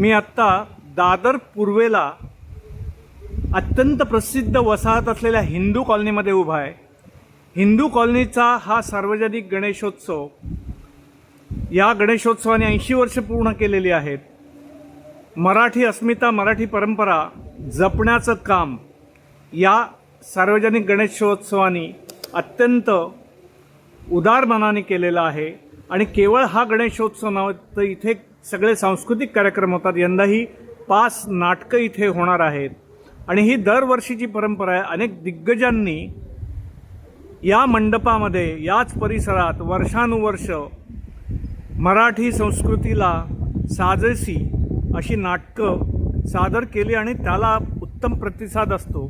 मी आत्ता दादर पूर्वेला अत्यंत प्रसिद्ध वसाहत असलेल्या हिंदू कॉलनीमध्ये उभा आहे. हिंदू कॉलनीचा हा सार्वजनिक गणेशोत्सव या गणेशोत्सवाने ऐंशी वर्ष पूर्ण केलेली आहेत. मराठी अस्मिता मराठी परंपरा जपण्याचं काम या सार्वजनिक गणेशोत्सवाने अत्यंत उदार मनाने केलेलं आहे. आणि केवळ हा गणेशोत्सव नव्हे तर इथे सगळे सांस्कृतिक कार्यक्रम होतात यंदाही पाच नाटकं इथे होणार आहेत. आणि ही दरवर्षीची परंपरा आहे. अनेक दिग्गजांनी या मंडपामध्ये याच परिसरात वर्षानुवर्ष मराठी संस्कृतीला साजेसी अशी नाटकं सादर केली आणि त्याला उत्तम प्रतिसाद असतो.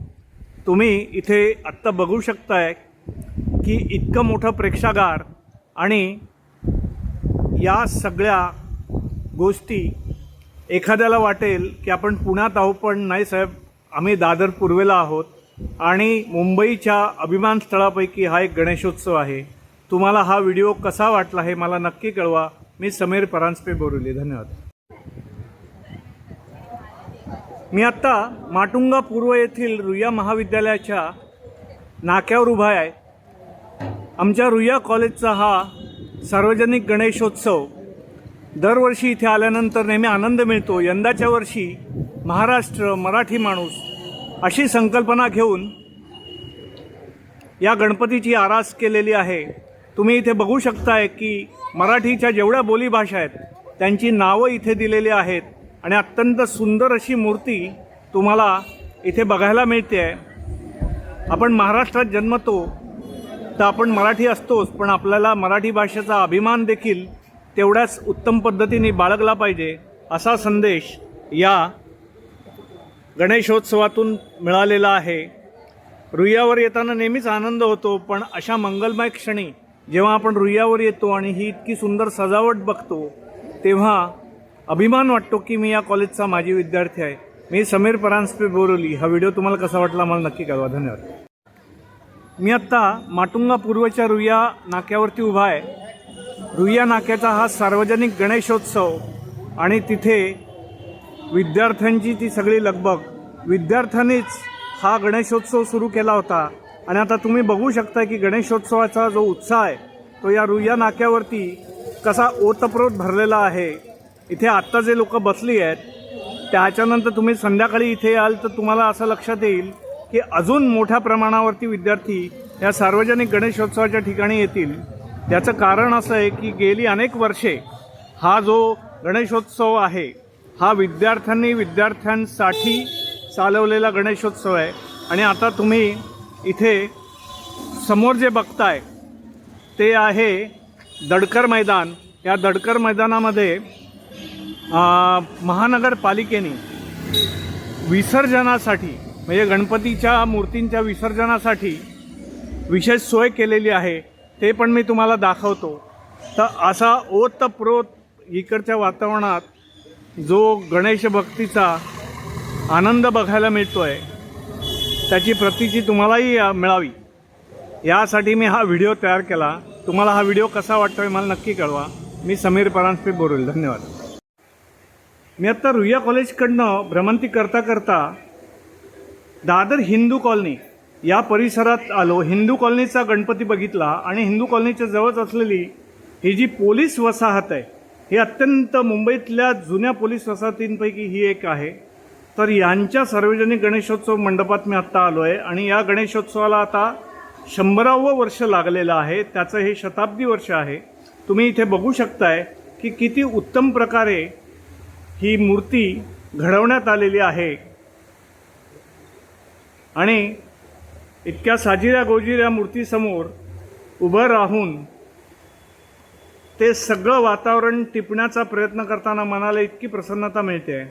तुम्ही इथे आत्ता बघू शकताय की इतकं मोठं प्रेक्षागार आणि या सगळ्या गोष्टी एखाद्याला वाटेल की आपण पुण्यात आहोत पण नाही साहेब आम्ही दादर पूर्वेला आहोत आणि मुंबईच्या अभिमान स्थळापैकी हा एक गणेशोत्सव आहे. तुम्हाला हा व्हिडिओ कसा वाटला हे मला नक्की कळवा. मी समीर परांजपे बोरुले. धन्यवाद. मी आत्ता माटुंगा पूर्व येथील रुया महाविद्यालयाच्या नाक्यावर उभा आहे. आमच्या रुया कॉलेजचा हा सार्वजनिक गणेशोत्सव दरवर्षी इथे आल्यानंतर नेहमी आनंद मिळतो. यंदाच्या वर्षी महाराष्ट्र मराठी माणूस अशी संकल्पना घेऊन या गणपतीची आरास केलेली आहे. तुम्ही इथे बघू शकताय की मराठीच्या जेवढ्या बोलीभाषा आहेत त्यांची नावं इथे दिलेली आहेत आणि अत्यंत सुंदर अशी मूर्ती तुम्हाला इथे बघायला मिळते. आहे आपण महाराष्ट्रात जन्मतो तर आपण मराठी असतोच पण आपल्याला मराठी भाषेचा अभिमान देखील तेवढ्याच उत्तम पद्धतीने बाळगला पाहिजे असा संदेश या गणेशोत्सवातून मिळालेला आहे. रुईयावर येताना नेहमीच आनंद होतो पण अशा मंगलमय क्षणी जेव्हा आपण रुईयावर येतो आणि ही इतकी सुंदर सजावट बघतो तेव्हा अभिमान वाटतो की मी या कॉलेजचा माजी विद्यार्थी आहे. मी समीर परांजपे बोरवली हा व्हिडिओ तुम्हाला कसा वाटला मला नक्की कळवा. धन्यवाद. मी आत्ता माटुंगा पूर्वच्या रुईया नाक्यावरती उभा आहे. रुईया नाक्याचा हा सार्वजनिक गणेशोत्सव आणि तिथे विद्यार्थ्यांची ती सगळी लगबग. विद्यार्थ्यांनीच हा गणेशोत्सव सुरू केला होता. आणि आता तुम्ही बघू शकता की गणेशोत्सवाचा जो उत्साह आहे तो या रुईया नाक्यावरती कसा ओतप्रोत भरलेला आहे. इथे आत्ता जे लोक बसली आहेत त्याच्यानंतर तुम्ही संध्याकाळी इथे याल तर तुम्हाला असं लक्षात येईल की अजून मोठ्या प्रमाणावरती विद्यार्थी या सार्वजनिक गणेशोत्सवाच्या ठिकाणी येतील. त्याचं कारण असं आहे की गेली अनेक वर्षे हा जो गणेशोत्सव आहे हा विद्यार्थ्यांनी विद्यार्थ्यांसाठी चालवलेला गणेशोत्सव आहे. आणि आता तुम्ही इथे समोर जे बघताय ते आहे दडकर मैदान. या दडकर मैदानामध्ये महानगरपालिकेने विसर्जनासाठी म्हणजे गणपतीच्या मूर्तींच्या विसर्जनासाठी विशेष सोय केलेली आहे. ते पण मी तुम्हाला दाखवतो. तर असा ओतप्रोत इकडच्या वातावरणात जो गणेश भक्तीचा आनंद बघायला मिळतो आहे त्याची प्रतीची तुम्हालाही मिळावी. यासाठी मी हा व्हिडिओ तयार केला. तुम्हाला हा व्हिडिओ कसा वाटतो आहे मला नक्की कळवा. मी समीर परांजपे बोरेल. धन्यवाद. मी आत्ता रुईया कॉलेजकडनं भ्रमंती करता करता दादर हिंदू कॉलनी या परिसरात आलो हिंदू कॉलनीचा गणपती बघितला आणि हिंदू कॉलनीच्या जवळच असलेली ही जी पोलीस वसाहत आहे ही अत्यंत मुंबईतल्या जुन्या पोलीस वसाहतींपैकी ही एक आहे. तर यांच्या सार्वजनिक गणेशोत्सव मंडपात मी आत्ता आलो आहे आणि या गणेशोत्सवाला आता शंभरावं वर्ष लागलेलं आहे. त्याचं हे शताब्दी वर्ष आहे. तुम्ही इथे बघू शकताय की किती उत्तम प्रकारे ही मूर्ती घडवण्यात आलेली आहे. आणि इतक्या साजिऱ्या गोजिऱ्या मूर्तीसमोर उभं राहून ते सगळं वातावरण टिपण्याचा प्रयत्न करताना मनाला इतकी प्रसन्नता मिळते.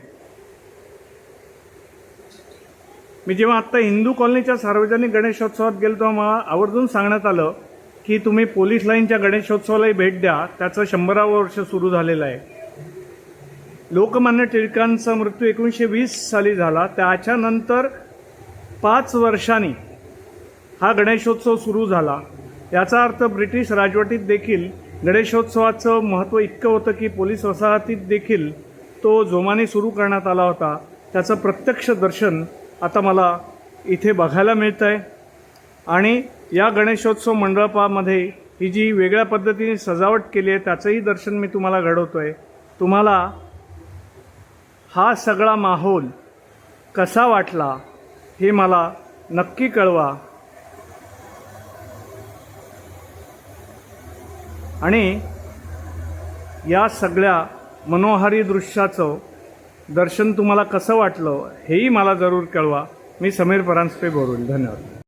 मी जेव्हा आत्ता हिंदू कॉलनीच्या सार्वजनिक गणेशोत्सवात गेलो तेव्हा मला आवर्जून सांगण्यात आलं की तुम्ही पोलीस लाईनच्या गणेशोत्सवालाही भेट द्या. त्याचं शंभरावं वर्ष सुरू झालेलं आहे. लोकमान्य टिळकांचा मृत्यू एकोणीसशे वीस साली झाला. त्याच्यानंतर पाच वर्षांनी हा गणेशोत्सव सुरू झाला. याचा अर्थ ब्रिटिश राजवटीत देखील गणेशोत्सवाचं महत्त्व इतकं होतं की पोलीस वसाहतीत देखील तो जोमाने सुरू करण्यात आला होता. त्याचं प्रत्यक्ष दर्शन आता मला इथे बघायला मिळतं आहे आणि या गणेशोत्सव मंडपामध्ये ही जी वेगळ्या पद्धतीने सजावट केली आहे त्याचंही दर्शन मी तुम्हाला घडवतो आहे तुम्हाला हा सगळा माहोल कसा वाटला हे मला नक्की कळवा. आणि या सगळ्या मनोहारी दृश्याचं दर्शन तुम्हाला कसं वाटलं हेही मला जरूर कळवा. मी समीर परांजपे बोरून धन्यवाद.